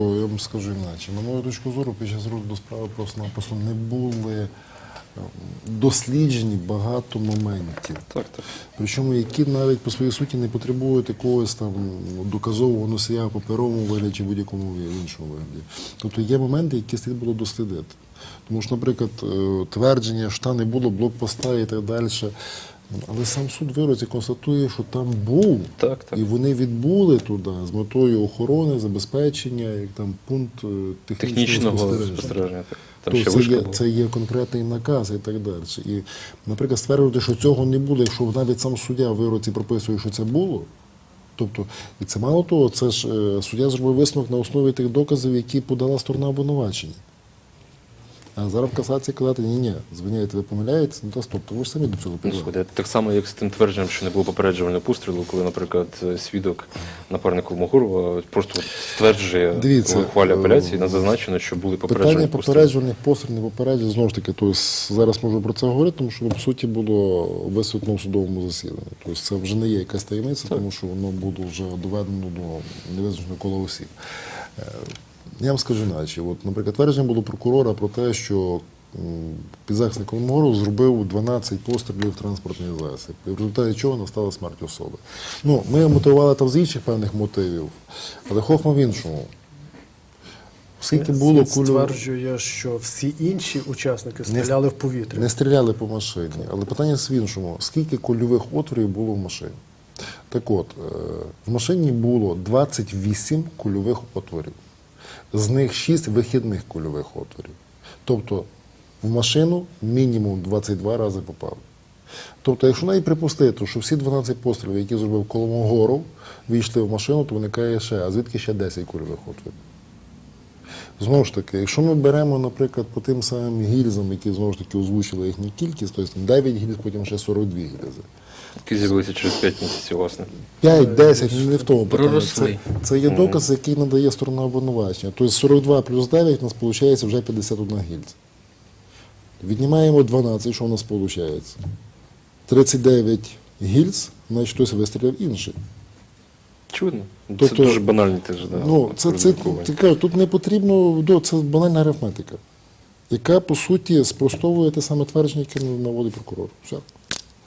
Я вам скажу інакше. На мою точку зору, під час розгляду справи просто-напросто не були ем, досліджені багато моментів. Так, так. Причому які навіть по своїй суті не потребують якогось там доказового носія в паперовому вигляді чи будь-якому іншому вигляді. Тобто є моменти, які слід було дослідити. Тому що, наприклад, е, твердження, що там не було блокпоста і так далі. Але сам суд вироці констатує, що там був, Так, так. і вони відбули туди з метою охорони, забезпечення, як там пункт е, технічного, Технічного спостереження. спостереження. Там То ще це, є, це є конкретний наказ і так далі. І, наприклад, стверджувати, що цього не буде, якщо навіть сам суддя в вироці прописує, що це було. Тобто, і це мало того, це ж е, суддя зробив висновок на основі тих доказів, які подала сторона обвинувачення. А зараз в касації казати, ні, ні, звиняєте, ви помиляєтесь, ну то стоп, то ви ж самі до цього привели. так само, як з тим твердженням, що не було попереджувального пострілу, коли, наприклад, свідок напарник Колмогорова просто стверджує Дивіться, ухвалі е, апеляції, на зазначено, що були попереджені Питання попереджених пострілів, не попереджень, знову ж таки, тобто зараз можу про це говорити, тому що по суті було висвітлено в судовому засіданні. Тобто це вже не є якась таємниця, тому що воно буде вже доведено до невизначеного кола осіб. Я вам скажу іначе, от, наприклад, твердження було прокурора про те, що підзахисник Колмогоров зробив 12 пострілів в транспортний засіб, і в результаті чого настала смерть особи. Ну, ми мотивували там з інших певних мотивів, але Хохма в іншому. Скільки було Суд стверджує, що всі інші учасники стріляли в повітря. Не стріляли по машині, але питання в іншому: скільки кульових отворів було в машині? Так от, е, в машині було 28 кульових отворів, з них 6 вихідних кульових отворів. Тобто в машину мінімум 22 рази попали. Тобто, якщо навіть припустити, що всі 12 пострілів, які зробив Коломогоров, війшли в машину, то виникає ще, а звідки ще 10 кульових отворів? Знову ж таки, якщо ми беремо, наприклад, по тим самим гільзам, які знову ж таки озвучили їхню кількість, тобто там 9 гільз, потім ще 42 гільзи. Які з'явилися через 5 місяців, власне. 5-10, не в тому питанні. Це, це є доказ, який надає сторона обвинувачення. Тобто 42 плюс 9 у нас виходить вже 51 гільза. Віднімаємо 12, що у нас виходить? 39 гільз, значить хтось вистріляв інший. Це Тобто- дуже банальні теж, да, Ну, це, це, ти кажу, тут не потрібно, ну, це банальна арифметика, яка, по суті, спростовує те саме твердження, яке наводить прокурор. Все.